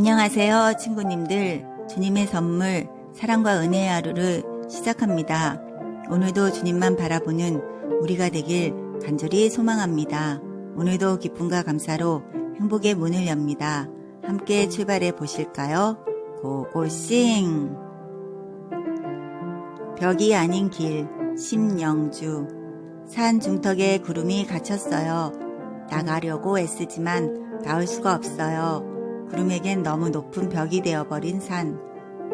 안녕하세요, 친구님들. 주님의 선물, 사랑과 은혜의 하루를 시작합니다. 오늘도 주님만 바라보는 우리가 되길 간절히 소망합니다. 오늘도 기쁨과 감사로 행복의 문을 엽니다. 함께 출발해 보실까요? 고고싱! 벽이 아닌 길, 심영주. 산 중턱에 구름이 갇혔어요. 나가려고 애쓰지만 나올 수가 없어요. 구름에겐 너무 높은 벽이 되어버린 산.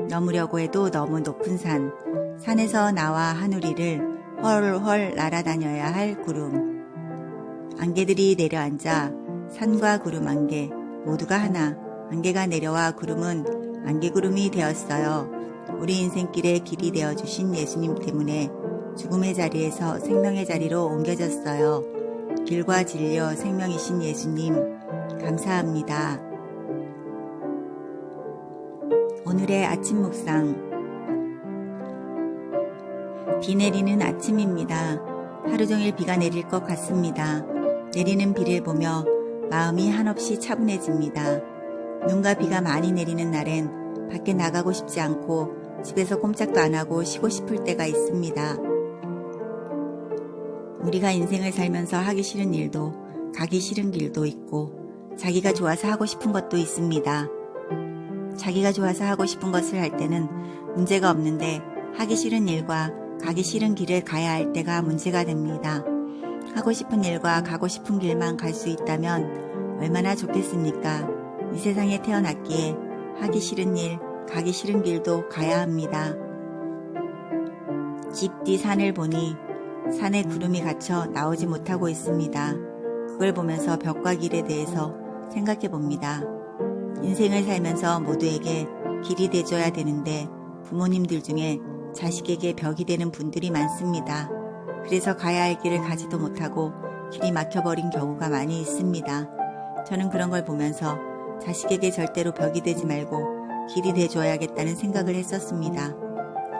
넘으려고 해도 너무 높은 산. 산에서 나와 하누리를 헐헐 날아다녀야 할 구름. 안개들이 내려앉아 산과 구름 안개 모두가 하나. 안개가 내려와 구름은 안개구름이 되었어요. 우리 인생길의 길이 되어주신 예수님 때문에 죽음의 자리에서 생명의 자리로 옮겨졌어요. 길과 진리여 생명이신 예수님, 감사합니다. 오늘의 아침 묵상. 비 내리는 아침입니다. 하루 종일 비가 내릴 것 같습니다. 내리는 비를 보며 마음이 한없이 차분해집니다. 눈과 비가 많이 내리는 날엔 밖에 나가고 싶지 않고 집에서 꼼짝도 안 하고 쉬고 싶을 때가 있습니다. 우리가 인생을 살면서 하기 싫은 일도 가기 싫은 길도 있고 자기가 좋아서 하고 싶은 것도 있습니다. 자기가 좋아서 하고 싶은 것을 할 때는 문제가 없는데 하기 싫은 일과 가기 싫은 길을 가야 할 때가 문제가 됩니다. 하고 싶은 일과 가고 싶은 길만 갈 수 있다면 얼마나 좋겠습니까? 이 세상에 태어났기에 하기 싫은 일, 가기 싫은 길도 가야 합니다. 집 뒤 산을 보니 산에 구름이 갇혀 나오지 못하고 있습니다. 그걸 보면서 벽과 길에 대해서 생각해 봅니다. 인생을 살면서 모두에게 길이 되줘야 되는데 부모님들 중에 자식에게 벽이 되는 분들이 많습니다. 그래서 가야 할 길을 가지도 못하고 길이 막혀버린 경우가 많이 있습니다. 저는 그런 걸 보면서 자식에게 절대로 벽이 되지 말고 길이 돼줘야겠다는 생각을 했었습니다.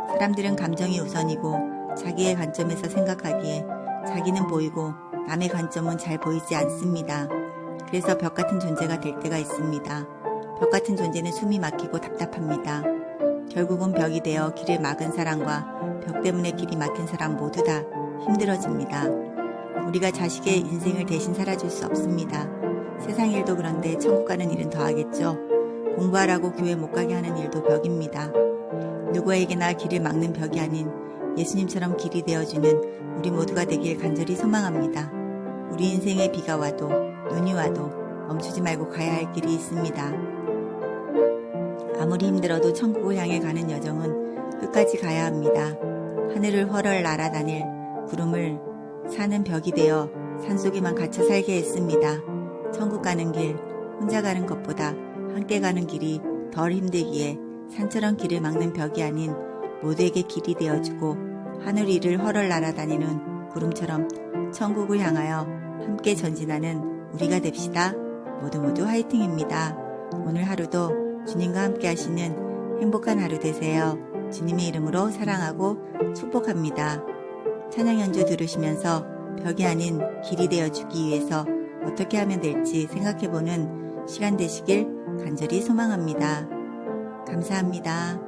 사람들은 감정이 우선이고 자기의 관점에서 생각하기에 자기는 보이고 남의 관점은 잘 보이지 않습니다. 그래서 벽 같은 존재가 될 때가 있습니다. 벽 같은 존재는 숨이 막히고 답답합니다. 결국은 벽이 되어 길을 막은 사람과 벽 때문에 길이 막힌 사람 모두 다 힘들어집니다. 우리가 자식의 인생을 대신 살아줄 수 없습니다. 세상 일도 그런데 천국 가는 일은 더하겠죠. 공부하라고 교회 못 가게 하는 일도 벽입니다. 누구에게나 길을 막는 벽이 아닌 예수님처럼 길이 되어주는 우리 모두가 되길 간절히 소망합니다. 우리 인생에 비가 와도 눈이 와도 멈추지 말고 가야 할 길이 있습니다. 아무리 힘들어도 천국을 향해 가는 여정은 끝까지 가야 합니다. 하늘을 헐헐 날아다닐 구름을 사는 벽이 되어 산속에만 갇혀 살게 했습니다. 천국 가는 길, 혼자 가는 것보다 함께 가는 길이 덜 힘들기에 산처럼 길을 막는 벽이 아닌 모두에게 길이 되어주고 하늘 위를 헐헐 날아다니는 구름처럼 천국을 향하여 함께 전진하는 우리가 됩시다. 모두 모두 화이팅입니다. 오늘 하루도 주님과 함께 하시는 행복한 하루 되세요. 주님의 이름으로 사랑하고 축복합니다. 찬양 연주 들으시면서 벽이 아닌 길이 되어 주기 위해서 어떻게 하면 될지 생각해보는 시간 되시길 간절히 소망합니다. 감사합니다.